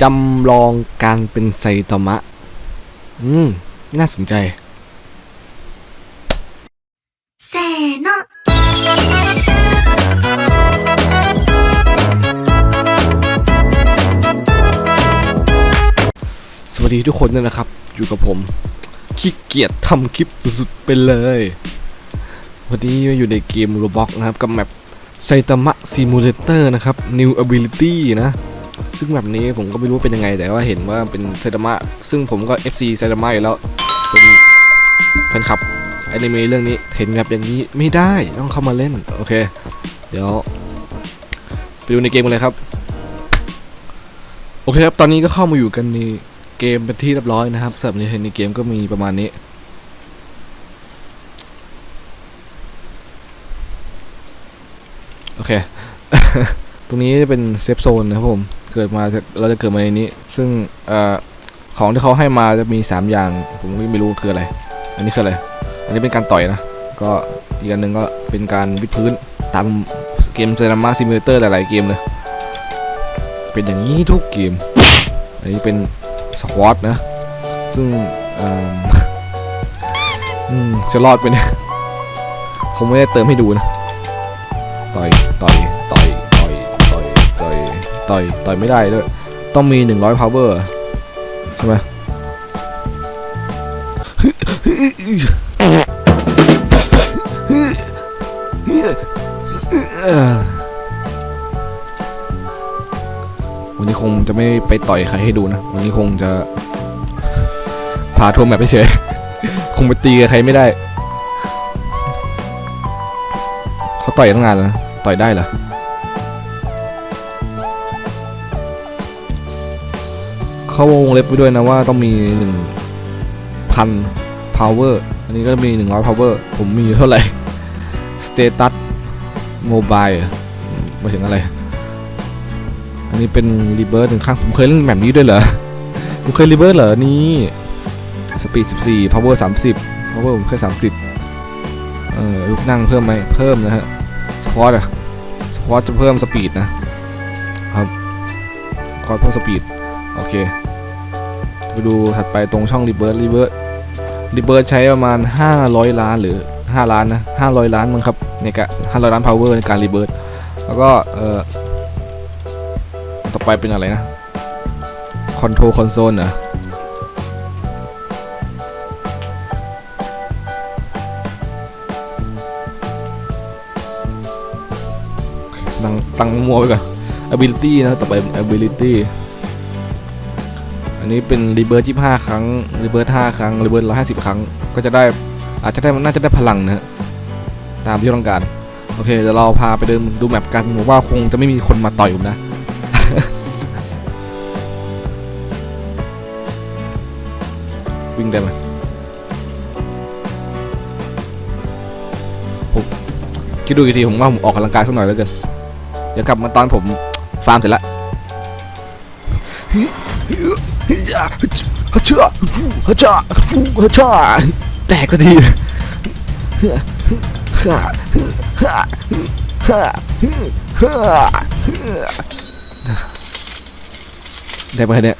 จำลองการเป็นไซตามะ อืม น่าสนใจせーの。สวัสดีทุกคนด้วยนะครับ อยู่กับผม ขี้เกียจทำคลิปสุดๆ ไปเลย วันนี้มาอยู่ในเกม Roblox นะครับ กับแมปไซตามะ Simulator นะครับ New Ability นะ ซึ่งแบบนี้ผมก็ไม่รู้เป็นยังไง แต่ว่าเห็นว่าเป็นไซตามะซึ่งผมก็ FC ไซตามะอยู่แล้ว เป็นแฟนคลับอนิเมะเรื่องนี้เห็นแบบอย่างนี้ไม่ได้ต้องเข้ามาเล่น โอเค เดี๋ยว ไปดูในเกมกันเลยครับ โอเคครับ ตอนนี้ก็เข้ามาอยู่กันในเกมเป็นที่เรียบร้อยนะครับสำหรับในเกมก็มีประมาณนี้โอเค ตรงนี้จะเป็นเซฟโซนนะครับผมเกิดมาเราจะเกิดมาในนี้ ซึ่งอของที่เขาให้มาจะมี 3 อย่าง ผมก็ไม่รู้คืออะไร อันนี้คืออะไร อันนี้เป็นการต่อยนะ ก็อีกอันหนึ่งก็เป็นการวิดพื้นตามเกมเซรามาซิมูเลเตอร์หลายๆเกมเลยเป็นอย่างนี้ทุกเกม อันนี้เป็นสควอตนะ ซึ่งจะรอดไปเนี่ยคงไม่ได้เติมให้ดูนะ ต่อย ต่อย ต่อยต่อยไม่ได้ด้วยต้องมี 100 power ใช่ไหมวันนี้คงจะไม่ไปต่อยใครให้ดูนะ วันนี้คงจะพาทัวร์แมปไปเฉย คงไปตีกับใครไม่ได้ เขาต่อยตั้งนานแล้ว ต่อยได้เหรอ เขาวงเล็บไปด้วยนะว่าต้องมีหนึ่งพัน power อันนี้ก็มีหนึ่งร้อย power ผมมีเท่าไหร่ status mobile มาถึงอะไร อันนี้เป็นรีเบิร์หนึ่งครั้ง ผมเคยเล่นแบบนี้ด้วยเหรอ ผมเคยรีเบิร์เหรอ นี่สปีด14 power 30 power ผมเคย 30 เอ่อลูกนั่งเพิ่มไหม เพิ่มนะฮะ สควอตอะสควอตจะเพิ่มสปีดนะครับ สควอตเพิ่มสปีด โอเค ไปดูถัดไปตรงช่องรีเบิร์รีเบิร์รีเบิร์ใช้ประมาณ 500 ล้านหรือ 5 ล้านนะ500 ล้านมั้งครับในการ500 ล้าน power ในการรีเบิร์แล้วก็เอ่อต่อไปเป็นอะไรนะคอนโทรลคอนโซลเหรอตั้งตั้งมัวไว้ก่อน ability นะ ต่อไปเป็น ability อันนี้เป็นรีเบิร์ที่5ครั้งรีเบิร์ต5ครั้งรีเบิร์ต150 ครั้ง ก็จะได้อาจจะได้น่าจะได้พลังนะฮะตามที่ต้องการ โอเคเดี๋ยวเราพาไปเดินดูแมปกันผมว่าคงจะไม่มีคนมาต่อยผมนะวิ่งได้ไหมผมคิดดูอีกทีผมว่าผมออกกำลังกายสักหน่อยแล้วกัน เดี๋ยวกลับมาตอนผมฟาร์มเสร็จแล้ว ชชาฮัชชาฮัชชาแตกก็ทีได้ไหมเนี่ย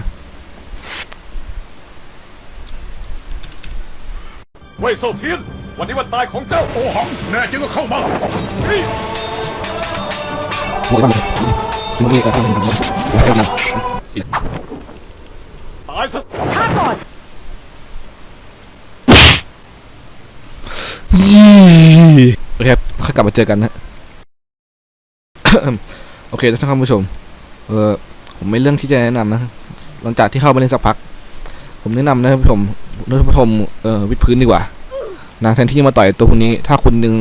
เว่ยเซาเทียน วันนี้วันตายของเจ้าโอหัง แน่จริงก็เข้ามาเฮ้ยหมดแล้วถึงนี่ก็ต้องทำเจ้าหน้าสิตายซะโอเคครับค่อยกลับมาเจอกันนะ โอเคท่านผู้ชม เออผมไม่เรื่องที่จะแนะนำนะ หลังจากที่เข้ามาเล่นสักพัก ผมแนะนำนะท่านผู้ชมท่านผู้ชมเอ่อวิดพื้นดีกว่านะแทนที่มาต่อยตัวคนนี้ ถ้าคนหนึ่ง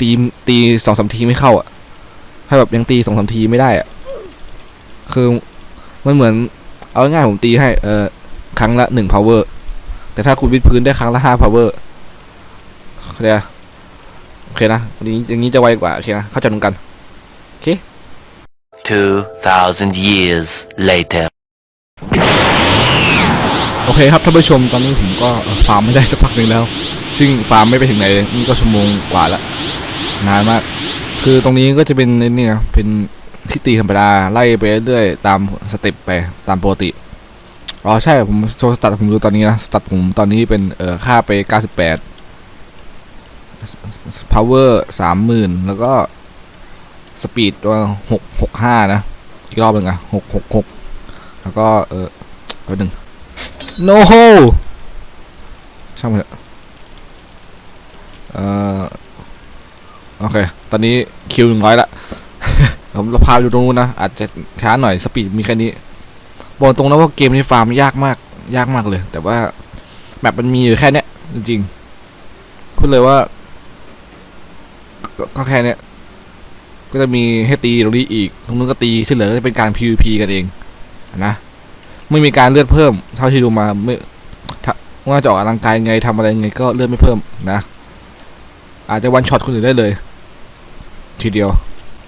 ตีตีสองสามทีไม่เข้าอะให้แบบยังตีสองสามทีไม่ได้อะคือมันเหมือน เอาง่ายๆผมตีให้เออครั้งละหนึ่ง power แต่ถ้าคุณวิดพื้นได้ครั้งละห้า power เข้าใจปะโอเคนะวันนี้อย่างนี้จะไวกว่า โอเคนะ เข้าใจตรงกัน โอเค2,000 years later. โอเคครับท่านผู้ชมตอนนี้ผมก็เอ่อฟาร์มไม่ได้สักพักหนึ่งแล้ว ซึ่งฟาร์มไม่ไปถึงไหนเลยนี่ก็ชั่วโมงกว่าละนานมาก คือตรงนี้ก็จะเป็นไอ้นี่นะเป็น ที่ตีธรรมดาไล่ไปเรื่อยๆตามสเต็ปไปตามปกติอ๋อใช่ผมโชว์สตัดผมดูตอนนี้นะสตัดผมตอนนี้เป็นเอ่อค่าไป 98 power 30,000 แล้วก็สปีดตัว6 65 นะ อีกรอบหนึ่งอะ6 6 6 แล้วก็เออแป๊บหนึ่ง no ช่างมันเถอะเอ่อ โอเค ตอนนี้คิวหนึ่งร้อยละ ผมเราพาไปดูตรงนู้นนะ อาจจะช้าหน่อยสปีดมีแค่นี้ บอกตรงนะว่าเกมในฟาร์มยากมาก ยากมากเลย แต่ว่าแมปมันมีอยู่แค่เนี้ยจริงๆพูดเลยว่า ก็แค่เนี้ยก็จะมีให้ตีตรงนี้อีก ตรงนู้นก็ตีที่เหลือจะเป็นการ PVP กันเองนะไม่มีการเลือดเพิ่ม เท่าที่ดูมาไม่ว่าจะออกกำลังกายไงทำอะไรไงก็เลือดไม่เพิ่มนะ อาจจะวันช็อตคนอื่นได้เลย ทีเดียว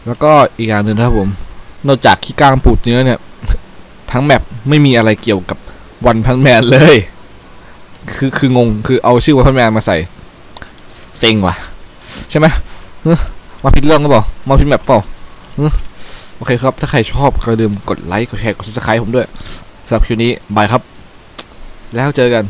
แล้วก็อีกอย่างหนึ่งนะครับผม นอกจากขี้ก้างปูดเนื้อเนี่ย ทั้งแมปไม่มีอะไรเกี่ยวกับวันพันแมนเลย คือคืองงคือเอาชื่อวันพันแมนมาใส่ เซ็งว่ะ ใช่ไหมมาผิดเรื่องก็บอกมาผิดแมปเปล่าโอเคครับ ถ้าใครชอบก็ลืมกดไลค์กดแชร์กด subscribe ผมด้วยสำหรับคลิปนี้บายครับ แล้วเจอกัน